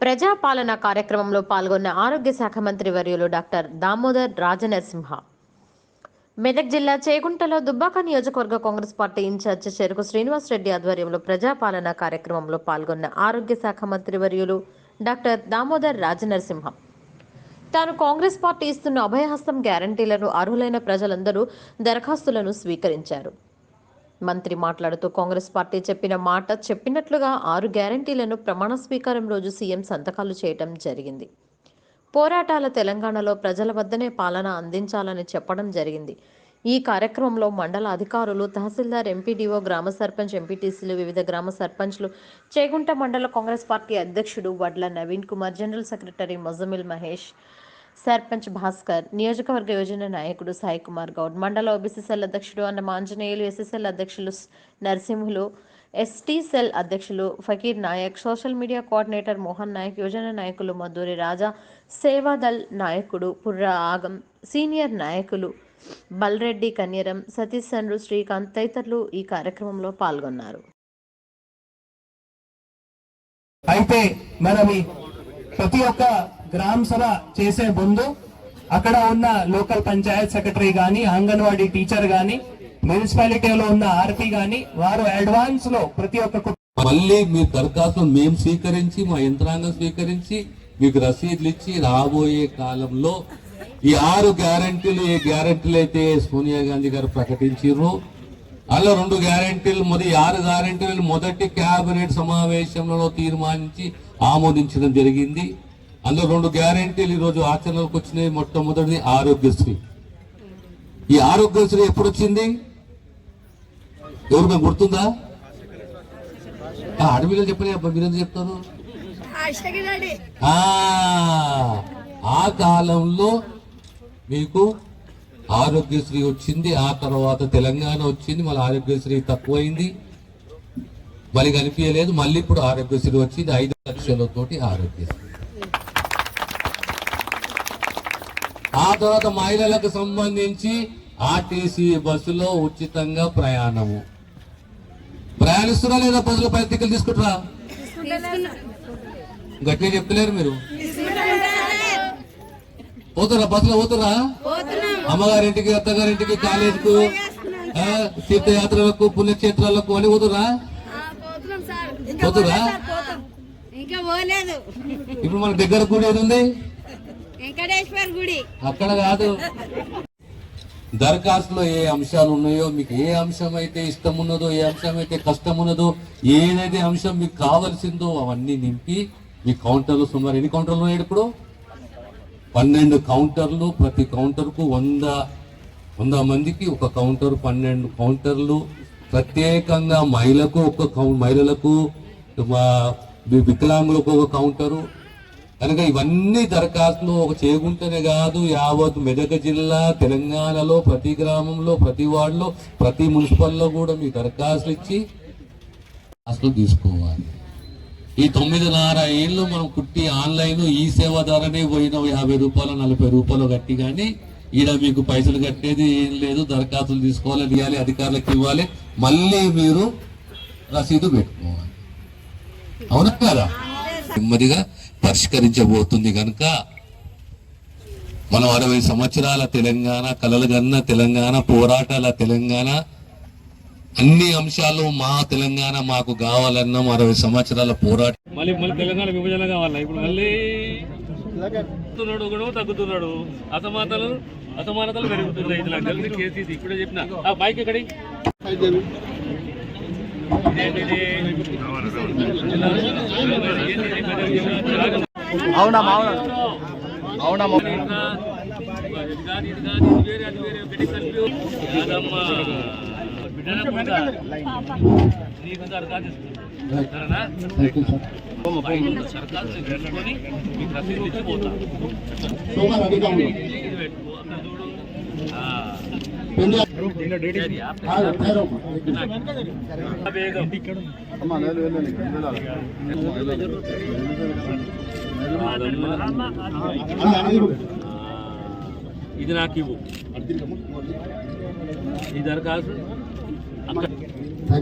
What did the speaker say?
ప్రజాపాలన కార్యక్రమంలో పాల్గొన్న ఆరోగ్య శాఖ మంత్రి వర్యులు డాక్టర్ దామోదర్ రాజనరసింహ. మెదక్ జిల్లా చేగుంటలో దుబ్బాక నియోజకవర్గ కాంగ్రెస్ పార్టీ ఇన్ఛార్జ్ చెరుకు శ్రీనివాస్ రెడ్డి ఆధ్వర్యంలో ప్రజాపాలన కార్యక్రమంలో పాల్గొన్న ఆరోగ్య శాఖ మంత్రి వర్యులు డాక్టర్ దామోదర్ రాజనరసింహ. తాను కాంగ్రెస్ పార్టీ ఇస్తున్న అభయహస్తం గ్యారంటీలను అర్హులైన ప్రజలందరూ దరఖాస్తులను స్వీకరించారు. మంత్రి మాట్లాడుతూ కాంగ్రెస్ పార్టీ చెప్పిన మాట చెప్పినట్లుగా ఆరు గ్యారంటీలను ప్రమాణ స్వీకారం రోజు సీఎం సంతకాలు చేయటం జరిగింది. పోరాటాల తెలంగాణలో ప్రజల వద్దనే పాలన అందించాలని చెప్పడం జరిగింది. ఈ కార్యక్రమంలో మండల అధికారులు తహసీల్దార్ ఎంపీడీఓ గ్రామ సర్పంచ్ ఎంపీటీసీలు వివిధ గ్రామ సర్పంచ్లు చేగుంట మండల కాంగ్రెస్ పార్టీ అధ్యక్షుడు వడ్ల నవీన్ కుమార్ జనరల్ సెక్రటరీ మొజమిల్ మహేష్ సర్పంచ్ భాస్కర్ నియోజకవర్గ యోజన నాయకుడు సాయి కుమార్ గౌడ్ మండల ఓబీసీ సెల్ అధ్యక్షుడు అన్న ఆంజనేయులు ఎస్ఎస్ఎల్ అధ్యక్షులు నరసింహులు ఎస్టీ సెల్ అధ్యక్షులు Fakir Nayak social media coordinator Mohan Nayak Yojana నాయకులు మధురి రాజా సేవాదల్ నాయకుడు పుర్రా ఆగం సీనియర్ నాయకులు బల్రెడ్డి కన్యరం సతీష్ చంద్రు శ్రీకాంత్ తదితరులు ఈ కార్యక్రమంలో పాల్గొన్నారు. అయితే మనం ప్రతి ఒక్క గ్రామ సభ చేసే ముందు అక్కడ ఉన్న లోకల్ పంచాయత్ సెక్రటరీ కానీ అంగన్వాడీ టీచర్ కానీ మున్సిపాలిటీలో ఉన్న ఆర్పీ కానీ వారు అడ్వాన్స్లో ప్రతి ఒక్క మళ్ళీ మీ దరఖాస్తులు మేము స్వీకరించి మా యంత్రాంగం స్వీకరించి మీకు రసీదులు ఇచ్చి రాబోయే కాలంలో ఈ ఆరు గ్యారంటీలు ఏ గ్యారంటీలు అయితే సోనియా గాంధీ గారు ప్రకటించారు అలా రెండు గ్యారంటీలు మొదటి ఆరు గ్యారంటీలను మొదటి కేబినెట్ సమావేశంలో తీర్మానించి ఆమోదించడం జరిగింది. అందులో రెండు గ్యారంటీలు ఈరోజు ఆచరణలోకి వచ్చినాయి. మొట్టమొదటిది ఆరోగ్యశ్రీ. ఈ ఆరోగ్యశ్రీ ఎప్పుడు వచ్చింది ఎవరు గుర్తుందా? అడవిలో చెప్పని అబ్బా మీరెందుకు చెప్తారు? ఆ కాలంలో మీకు ఆరోగ్యశ్రీ వచ్చింది ఆ తర్వాత తెలంగాణ వచ్చింది మళ్ళీ ఆరోగ్యశ్రీ తక్కువైంది. మళ్ళీ కనిపించలేదు మళ్ళీ ఇప్పుడు ఆరోగ్యశ్రీ వచ్చింది ఐదు లక్షలతోటి ఆరోగ్యశ్రీ. ఆ తర్వాత మహిళలకు సంబంధించి ఆర్టీసీ బస్సులో ఉచితంగా ప్రయాణము. ప్రయాణిస్తున్నా లేదా బస్సులో పై టికెట్ తీసుకుంటారా గట్టిగా చెప్తలేరు మీరు? పోతురా బస్సులో పోతురా? అమ్మగారింటికి అత్తగారింటికి కాలేజీకు తీర్థయాత్రలకు పుణ్యక్షేత్రాలకు అని పోతురా? పోతురా? పోతాం. ఇంకా పోలేదు. ఇప్పుడు మన దగ్గర గుడి ఏది ఉంది? వెంకటేశ్వర్ గుడి. అక్కడ కాదు. దరఖాస్తులో ఏ అంశాలు ఉన్నాయో మీకు ఏ అంశం అయితే ఇష్టం ఉన్నదో ఏ అంశం అయితే కష్టం ఉన్నదో ఏదైతే అంశం మీకు కావలసిందో అవన్నీ నింపి మీ కౌంటర్లు సుమారు ఎన్ని కౌంటర్లు ఉన్నాయి ఇప్పుడు? పన్నెండు కౌంటర్లు ప్రతి కౌంటర్కు వంద వంద మందికి ఒక కౌంటర్ పన్నెండు కౌంటర్లు. ప్రత్యేకంగా మహిళకు ఒక కౌ మహిళలకు వికలాంగులకు ఒక కౌంటరు. కనుక ఇవన్నీ దరఖాస్తులు ఒక చేయకుంటేనే కాదు యావత్ మెదక్ జిల్లా తెలంగాణలో ప్రతి గ్రామంలో ప్రతి వార్డులో ప్రతి మున్సిపల్లో కూడా మీ దరఖాస్తులు ఇచ్చి అసలు తీసుకోవాలి. ఈ తొమ్మిదిన్నర ఏళ్ళు మనం కుట్టి ఆన్లైన్ ఈ సేవ ద్వారానే పోయిన యాభై రూపాయలు నలభై రూపాయలు కట్టి కానీ ఈడ మీకు పైసలు కట్టేది ఏం లేదు. దరఖాస్తులు తీసుకోవాలి ఇవ్వాలి అధికారులకు ఇవ్వాలి. మళ్ళీ మీరు రసీదు పెట్టుకోవాలి. అవునా కదా? నెమ్మదిగా పరిష్కరించబోతుంది కనుక మనం అరవై సంవత్సరాల తెలంగాణ కలలుగన్న తెలంగాణ పోరాటాల తెలంగాణ అన్ని అంశాలు మా తెలంగాణ మాకు కావాలన్నాం అరవై సంవత్సరాల పోరాటం మళ్ళీ మళ్ళీ తెలంగాణ విభజన కావాలా ఇప్పుడు మళ్ళీ తగ్గుతున్నాడు అసమానతలు అసమానతలు పెరుగుతున్నాయి ఇది నాకు తెలిసి కేసు ఇది ఇప్పుడే చెప్పిన ఆ బైక్ ఎక్కడి అవునా నీకు దరఖాస్తు. సరేనా? పెట్టుకొని మీకు రసీదు ఇచ్చి. ఇది నాకు ఇవ్వు ఈ దరఖాస్తు అక్కడ